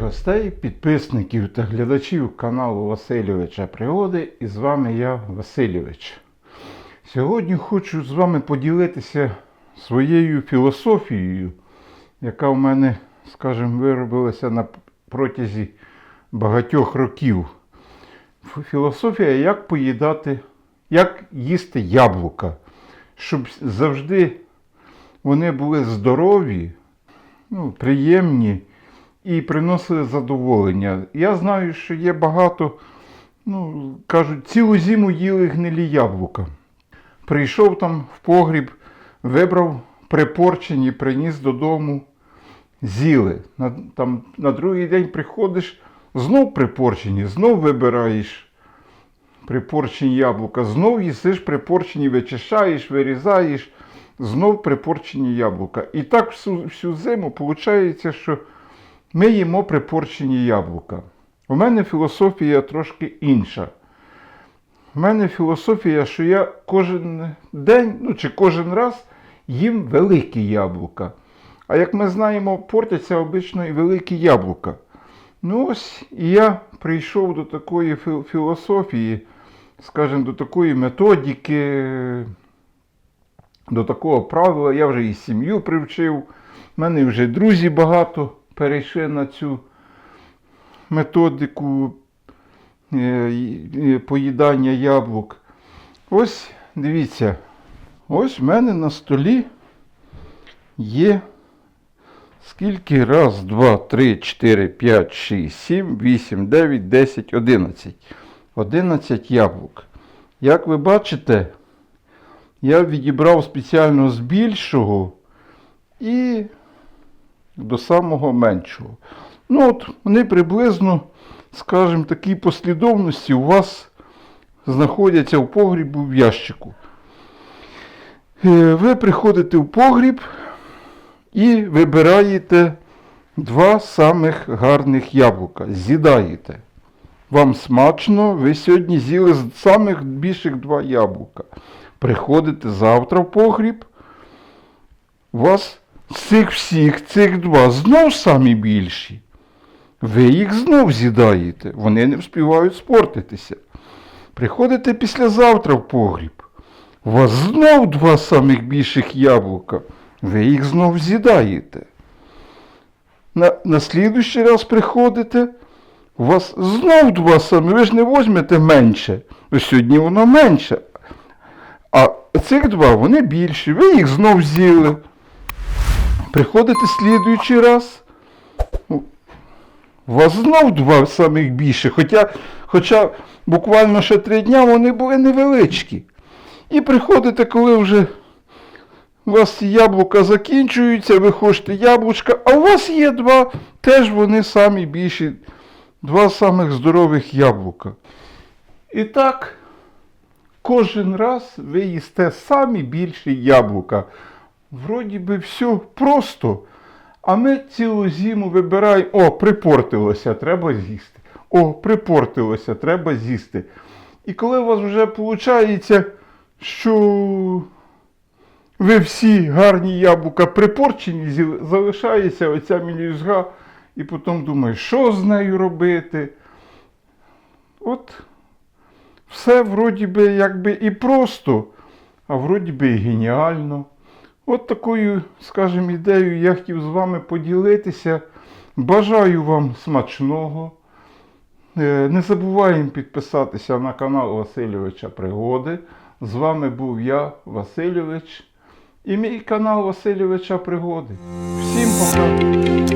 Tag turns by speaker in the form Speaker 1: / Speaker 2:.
Speaker 1: гостей, підписників та глядачів каналу Васильовича Пригоди. І з вами я, Васильович. Сьогодні хочу з вами поділитися своєю філософією, яка в мене, скажімо, виробилася на протязі багатьох років. Філософія, як поїдати, як їсти яблука, щоб завжди вони були здорові, ну, приємні і приносили задоволення. Я знаю, що є багато, ну, кажуть, цілу зиму їли гнилі яблука. Прийшов там в погріб, вибрав припорчені, приніс додому, з'їли. На, там, на другий день приходиш, знов припорчені, знов вибираєш припорчені яблука, знов їсиш припорчені, вичищаєш, вирізаєш, знов припорчені яблука. І так всю, всю зиму виходить, що ми їмо припорчені яблука. У мене філософія трошки інша. У мене філософія, що я кожен день, ну чи кожен раз їм великі яблука. А як ми знаємо, портяться обично і великі яблука. Ну ось і я прийшов до такої філософії, скажімо, до такої методики, до такого правила. Я вже і сім'ю привчив. У мене вже друзі багато перейшли на цю методику е, е, поїдання яблук. Ось дивіться, ось в мене на столі є скільки? Раз, два, три, чотири, п'ять, шість, сім, вісім, дев'ять, десять, одинадцять. Одинадцять яблук. Як ви бачите, я відібрав спеціально з більшого і до самого меншого. Ну, от вони приблизно, скажімо, такій послідовності у вас знаходяться в погрібу в ящику. Е, Ви приходите в погріб і вибираєте два самих гарних яблука. З'їдаєте. Вам смачно, ви сьогодні з'їли з самих більших два яблука. Приходите завтра в погріб, у вас цих всіх, цих два знов самі більші. Ви їх знов з'їдаєте, вони не вспівають спортитися. Приходите післязавтра в погріб. У вас знов два самих більших яблука. Ви їх знов з'їдаєте. На, на слідуючий раз приходите, у вас знов два самі, ви ж не візьмете менше. Ось сьогодні воно менше. А цих два вони більші, ви їх знов з'їли. Приходите слідуючий раз. У вас знов два самих більше, хоча, хоча буквально ще три дня вони були невеличкі. І приходите, коли вже у вас яблука закінчуються, ви хочете яблучка, а у вас є два, теж вони самі більші, два самих здорових яблука. І так, кожен раз ви їсте самі більші яблука. Вроді би все просто. А ми цілу зиму вибираємо, о, припортилося, треба з'їсти. О, припортилося, треба з'їсти. І коли у вас вже виходить, що ви всі гарні яблука припорчені, залишається оця мілюзга, і потім думаєш, що з нею робити. От все вроді би якби і просто, а вроді би і геніально. От такою, скажімо, ідеєю я хотів з вами поділитися. Бажаю вам смачного. Е, Не забуваємо підписатися на канал Васильовича Пригоди. З вами був я, Васильович, і мій канал Васильовича Пригоди. Всім пока!